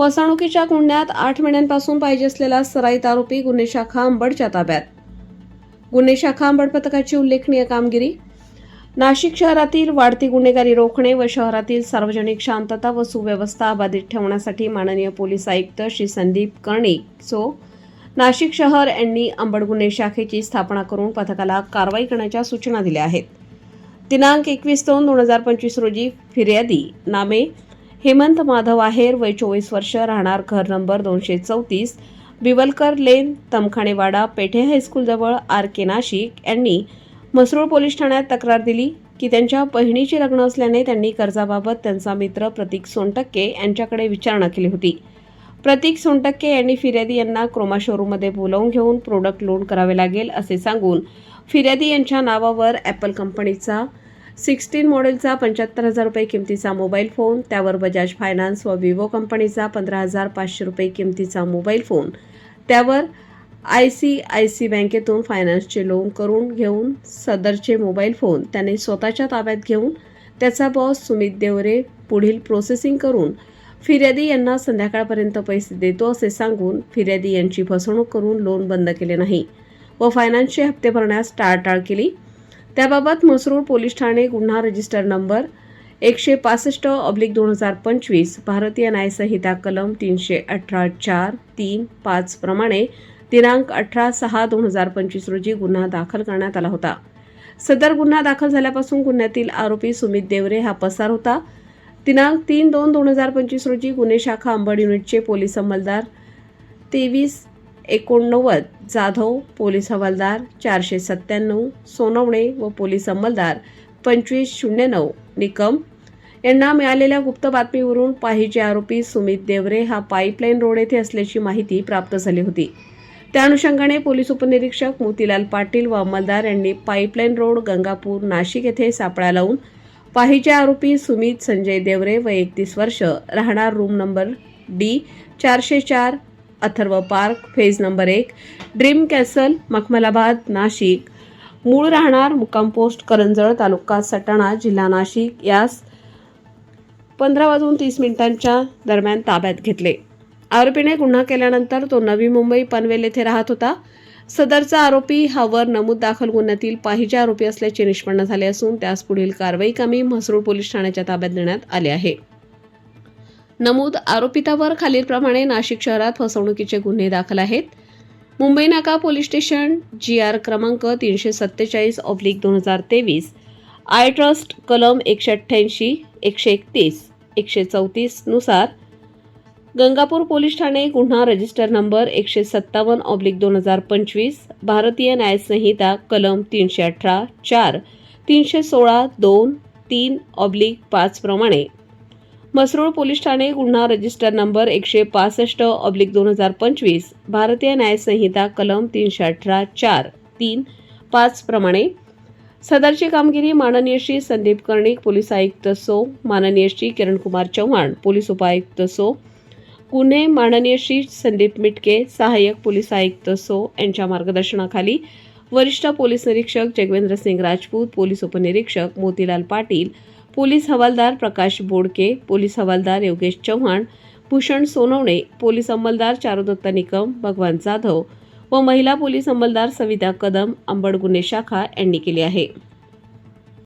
फसवणुकीच्या गुन्ह्यात आठ महिन्यांपासून पाहिजे असलेला सराईत आरोपी गुन्हे शाखा अंबडच्या ताब्यात. गुन्हे शाखा अंबड पथकाची उल्लेखनीय कामगिरी. नाशिक शहरातील वाढती गुन्हेगारी रोखणे व शहरातील सार्वजनिक शांतता व सुव्यवस्था अबाधित ठेवण्यासाठी माननीय पोलीस आयुक्त श्री संदीप कर्णिक सो नाशिक शहर यांनी अंबड गुन्हे शाखेची स्थापना करून पथकाला कारवाई करण्याच्या सूचना दिल्या आहेत. दिनांक एकवीस दोन दोन हजार पंचवीस रोजी फिर्यादी नामे हेमंत माधव आहेर वय चोवीस वर्ष राहणार घर नंबर दोनशे चौतीस बिवलकर लेन तमखाणेवाडा पेठे हायस्कूलजवळ आर के नाशिक. यांनी म्हसरूळ पोलीस ठाण्यात तक्रार दिली की त्यांच्या बहिणीचे लग्न असल्याने त्यांनी कर्जाबाबत त्यांचा मित्र प्रतीक सोनटक्के यांच्याकडे विचारणा केली होती. प्रतीक सोनटक्के यांनी फिर्यादी यांना क्रोमा शोरूममध्ये बोलावून घेऊन प्रोडक्ट लोड करावे लागेल असे सांगून फिर्यादी यांच्या नावावर ॲपल कंपनीचा सिक्स्टीन मॉडेलचा पंच्याहत्तर हजार रुपये किमतीचा मोबाईल फोन त्यावर बजाज फायनान्स व विवो कंपनीचा पंधरा हजार पाचशे रुपये किमतीचा मोबाईल फोन. त्यावर आय सी आय सी बँकेतून फायनान्सचे लोन करून घेऊन सदरचे मोबाईल फोन त्याने स्वतःच्या ताब्यात घेऊन त्याचा बॉस सुमित देवरे पुढील प्रोसेसिंग करून फिर्यादी यांना संध्याकाळपर्यंत पैसे देतो असे सांगून फिर्यादी यांची फसवणूक करून लोन बंद केले नाही व फायनान्सचे हप्ते भरण्यास टाळटाळ केली. त्याबाबत मसरूळ पोलीस ठाणे गुन्हा रजिस्टर नंबर एकशे पासष्ट ऑब्लिक दोन हजार पंचवीस भारतीय न्यायसंहिता कलम तीनशे अठरा चार तीन पाच प्रमाणे दिनांक अठरा सहा दोन हजार पंचवीस रोजी गुन्हा दाखल करण्यात आला होता. सदर गुन्हा दाखल झाल्यापासून गुन्ह्यातील आरोपी सुमित देवरे हा पसार होता. दिनांक तीन दोन दोन हजार पंचवीस रोजी गुन्हे शाखा अंबड युनिटचे पोलीस अंमलदार तेवीस एकोणनव्वद जाधव पोलीस हवालदार चारशे सत्त्याण्णव सोनवणे व पोलीस अंमलदार पंचवीस शून्य नऊ निकम. यांना मिळालेल्या गुप्त बातमीवरून पाहिजे आरोपी सुमित देवरे हा पाईपलाईन रोड येथे असल्याची माहिती प्राप्त झाली होती. त्या अनुषंगाने पोलीस उपनिरीक्षक मोतीलाल पाटील व अंमलदार यांनी पाईपलाईन रोड गंगापूर नाशिक येथे सापळा लावून पाहिजे आरोपी सुमित संजय देवरे व एकतीस वर्ष राहणार रूम नंबर डी चारशे चार अथर्व पार्क फेज नंबर एक ड्रीम कॅसल मखमलाबाद नाशिक. मूळ राहणार मुक्काम पोस्ट करंजळ तालुका सटाणा जिल्हा नाशिक. यास पंधरा वाजून तीस मिनिटांच्या दरम्यान ताब्यात घेतले. आरोपीने गुन्हा केल्यानंतर तो नवी मुंबई पनवेल येथे राहत होता. सदरचा आरोपी हा वर नमूद दाखल गुन्ह्यातील पाहिजे आरोपी असल्याचे निष्पन्न झाले असून त्यास पुढील कारवाई कामी म्हसरूळ पोलीस ठाण्याच्या ताब्यात देण्यात आले आहे. नमूद आरोपितावर खालीलप्रमाणे नाशिक शहरात फसवणुकीचे गुन्हे दाखल आहेत. मुंबई नाका पोलीस स्टेशन जी आर क्रमांक तीनशे सत्तेचाळीस ऑब्लिक दोन हजार तेवीस आय ट्रस्ट कलम एकशे अठ्ठ्याऐंशी एकशे एकतीस एकशे चौतीसनुसार गंगापूर पोलीस ठाणे गुन्हा रजिस्टर नंबर एकशे सत्तावन्न ऑब्लिक दोन हजार पंचवीस भारतीय न्यायसंहिता कलम तीनशे अठरा चार तीनशे सोळा दोन तीन ऑब्लिक पाचप्रमाणे मसरूळ पोलीस ठाणे गुन्हा रजिस्टर नंबर एकशे पासष्ट ऑब्लिक दोन हजार पंचवीस भारतीय न्यायसंहिता कलम तीनशे अठरा चार तीन पाच प्रमाणे. सदरची कामगिरी माननीय श्री संदीप कर्णिक पोलीस आयुक्त सो माननीय श्री किरणकुमार चव्हाण पोलीस उपायुक्त सो गुन्हे माननीय श्री संदीप मिटके सहाय्यक पोलीस आयुक्त सो यांच्या मार्गदर्शनाखाली वरिष्ठ पोलीस निरीक्षक जगवेंद्र सिंग राजपूत पोलीस उपनिरीक्षक मोतीलाल पाटील पोलीस हवालदार प्रकाश बोडके पोलीस हवालदार योगेश चव्हाण भूषण सोनवणे पोलीस अंमलदार चारुदत्त निकम भगवान जाधव व महिला पोलीस अंमलदार सविता कदम अंबड गुन्हे शाखा यांनी केली आहे.